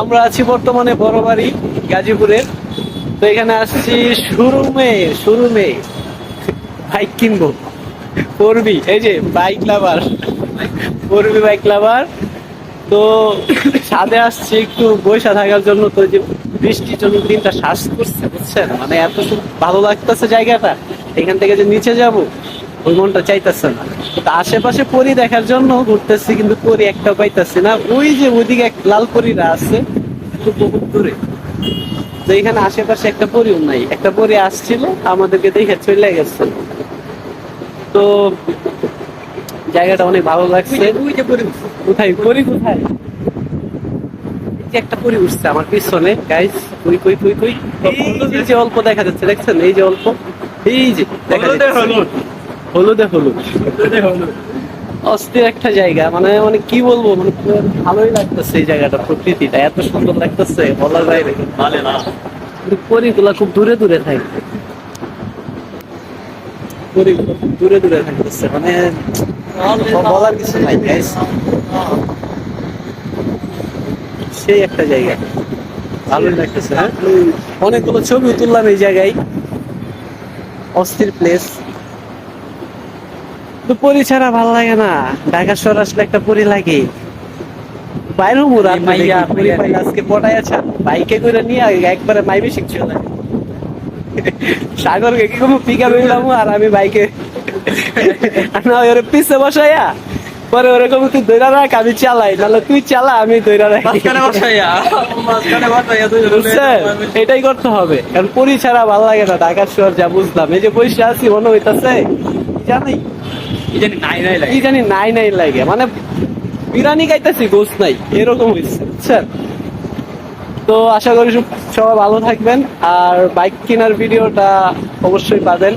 আমরা আছি বর্তমানে বড়বাড়ি, গাজীপুরের। তো এখানে আসছি শোরুমে শোরুমে। বাইক কিনবো। করবি এই যে বাইক লাভার করবি বাইক লাভার তো ছাদে আসছি একটু বৈশা থাকার জন্য। তো যে বৃষ্টির জন্য দিনটা শ্বাস করছে, বুঝছেন? মানে এত ভালো লাগতেছে জায়গাটা। এখান থেকে যে নিচে যাব ওই মনটা চাইতেছে না। তো আশেপাশে পরি দেখার জন্য ঘুরতেছি কিন্তু পরি একটা পাইতেছি না। ওই যে ওইদিকে এক লাল পরিরা আছে কিন্তু বহুত দূরে। তো এখানে আশেপাশে একটা পরিও নাই। একটা পরি আসছিল আমাদেরকে দেখে চলে গেছে। তো জায়গাটা অনেক ভালো লাগছে। কোথায়? পরি কোথায়? এই যে একটা পরি উঠছে আমার পিছনে গাইস কই কই কই কই? এই যে। অল্প দেখা যাচ্ছে দেখছেন? এই যে অল্প। এই যে দেখা যাচ্ছে। হলুদ। হলুদে। হলুদ অস্থির একটা জায়গা মানে মানে কি বলব মানে ভালোই লাগতেছে এই জায়গাটা প্রকৃতিটা। এত সুন্দর লাগতেছে বলার বাইরে কিন্তু পরিগুলা খুব দূরে দূরে থাকে পরিগুলো খুব দূরে দূরে থাকতেছে মানে বলার কিছু নাই সেই একটা জায়গা। ভালোই লাগতেছে হ্যাঁ? অনেকগুলো ছবি তুললাম এই জায়গায়। অস্থির প্লেস তো পরি ছাড়া ভালো লাগে না। ঢাকা শহর আসলে একটা পরি লাগে। বাইরে এই মাইয়া, পরি পাইলে আজকে পটাই আছে। বাইকে করে নিয়ে একবারে মাইবে শিখছিল সাগরকে কি কোনো পিকা আর আমি বাইকে। না ওরে পিছে বসাইয়া পরে ওরকম তুই দৈরা রাখ আমি চালাই। নাহলে তুই চালা আমি দৈরা রাখি। এটাই করতে হবে। কারণ পরি ছাড়া ভালো লাগে না। ঢাকার শহর যা বুঝলাম। এই যে বসে আছি মনে হইতাছে জানি। কি জানি নাই নাই লাগে। মানে বিরিয়ানি খাইতেছি গোস নাই, এরকম হয়েছে বুঝছেন তো আশা করি সবাই ভালো থাকবেন। আর বাইক কেনার ভিডিওটা অবশ্যই পাবেন।